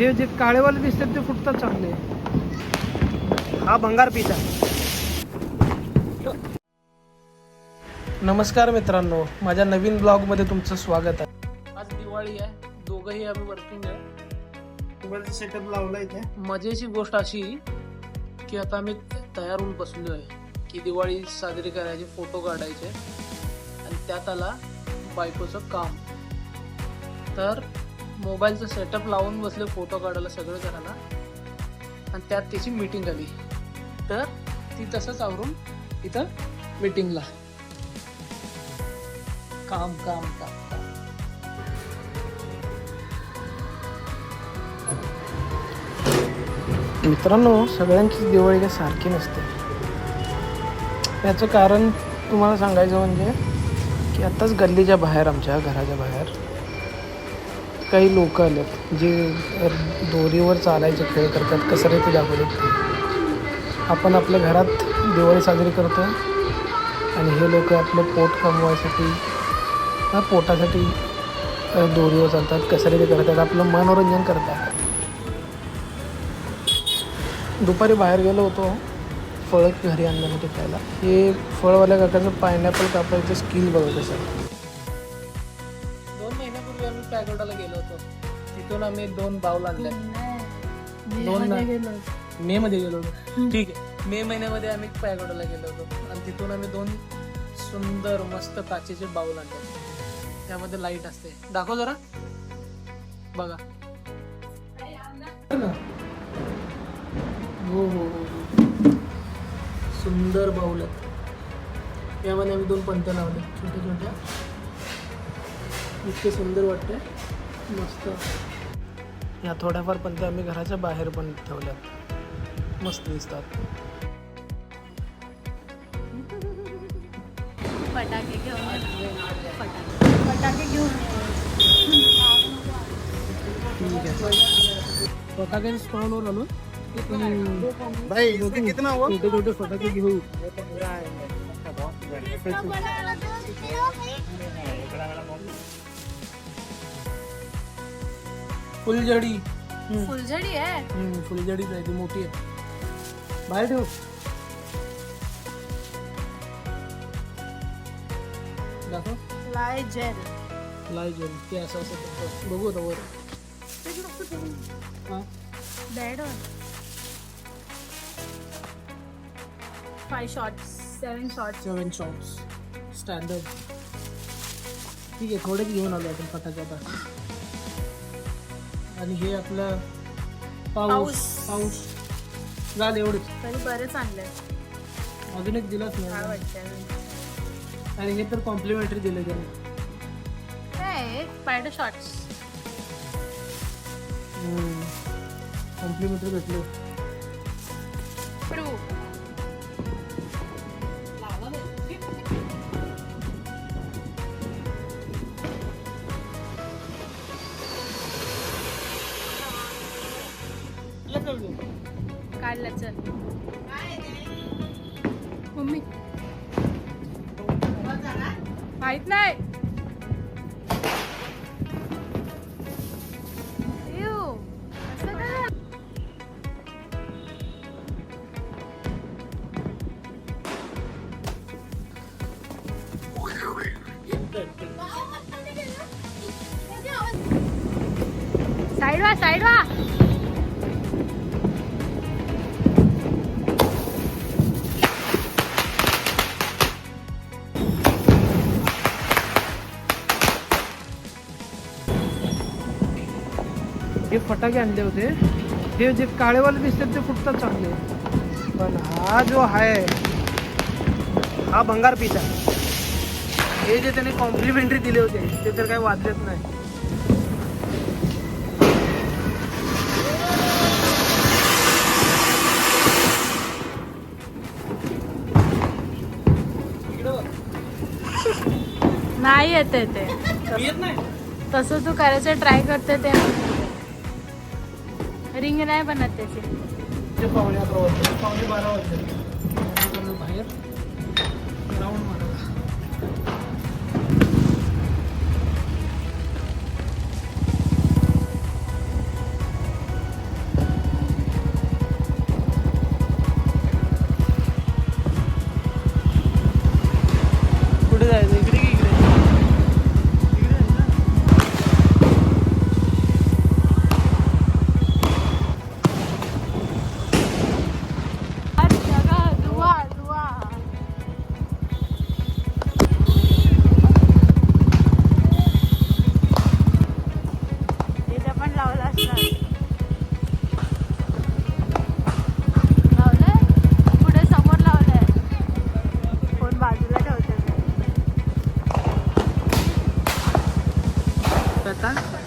हे जे काळेवाले दिसतात ते फुटतात चांगले. हा भंगार पिता नमस्कार मित्रांनो माझ्या नवीन ब्लॉगमध्ये तुमचं स्वागत आहे. आज दिवाळी आहे दोघंही आम्ही वर्किंग आहे. मोबाईलचा सेटअप लावला इथे. मजेची गोष्ट अशी की आता आम्ही तयार होऊन बसलो आहे की दिवाळी साजरी करायचे फोटो काढायचे. आणि त्यात आला बायकोचं काम. तर मोबाईलचं सेटअप लावून बसले फोटो काढायला सगळं करायला आणि त्यात त्याची मीटिंग आली तर ती तसंच आवरून इथं मीटिंगला काम काम काम काम. मित्रांनो सगळ्यांचीच दिवाळी काही सारखी नसते. याचं कारण तुम्हाला सांगायचं म्हणजे की आत्ताच गल्लीच्या बाहेर आमच्या घराच्या बाहेर काही लोक आलेत जे दोरीवर चालायचे खेळ करतात कसं ते दाखवतात. आपण आपल्या घरात दिवाळी साजरी करतो आणि हे लोक आपलं पोट कमवायसाठी पोटासाठी दोरीवर चालतात कसं ते करतात आपलं मनोरंजन करतात. दुपारी बाहेर गेलो होतो फळं घरी आणण्यासाठी खायला. हे फळवाल्या काकाचं पायनॅपल कापायचं स्किल बघत असेल पॅगोडाला गेलो होतो. तिथून आम्ही दोन बाऊल आणले दोन ना मे मध्ये गेलो होतो. ठीक आहे. मे महिन्यामध्ये आम्ही पॅगोडाला गेलो होतो. आणि तिथून आम्ही दोन सुंदर मस्त काचेचे बाऊल आणले त्यामध्ये लाइट असते. दाखव जरा. बघा. हो हो हो हो. सुंदर बाऊल आहेत. यामध्ये आम्ही दोन पंत लावले छोट्या छोट्या. इतके सुंदर वाटते मस्त. या थोड्याफार पंत आम्ही घराच्या बाहेर पण ठेवल्यात. मस्त दिसतात. फटाके घेऊन. फटाके फटाके घेऊन ये. ठीक आहे. फटाके स्टॉलवर आलो. भाई इससे कितना हुआ छोटे छोटे फटाके घेऊ? फुलझडी. हम्म. फुलझडी आहे? हम्म, फुलझडीच आहे ती मोठी आहे. बाहेर ठेव. दाखव. लाय जेल. लाय जेल. ते असं असं करतं. बघू आता वर. हा? Bad five shorts seven shorts seven shots standard ठीक आहे थोडेच घेऊन आलो आपण फटाके आता. आणि हे आपलं पाऊस पाऊस. पाऊस. झालं एवढंच. तरी बरेच आणले अजून एक दिलाच काय नाही वाटतं आणि हे तर कॉम्प्लिमेंटरी दिले त्याने. काय स्पायडर शॉर्ट्स कॉम्प्लिमेंटरी भेटले. प्रू काढला चल. मम्मी. माहीत नाही. Ew, साईड वा साईड वा. हे फटाके आणले होते. हे जे काळेवाले दिसतात ते फुटतात चांगले. पण हा जो आहे हा भंगार पिता हे जे त्याने कॉम्प्लिमेंटरी दिले होते ते तर काही वाचलेच नाही. नाही येते ते. तसं तू करायचं ट्राय करते ते રીંગણા બનાવતે છે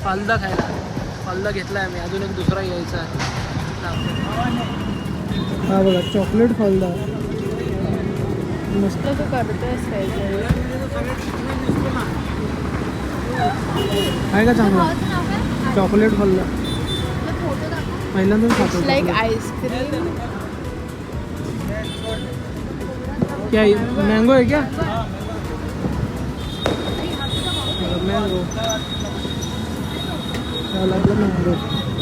फालदा खायला. फालदा घेतला आम्ही. अजून एक दुसरा घ्यायचा आहे. हा बघा चॉकलेट फालदा. मस्त. तू करतोयस काहीतरी का चांगला? चॉकलेट फालदा. पहिल्यांदाच खातो लाईक आईस्क्रीम क्या मैंगो है क्या? Mango Kaya lang ng roof.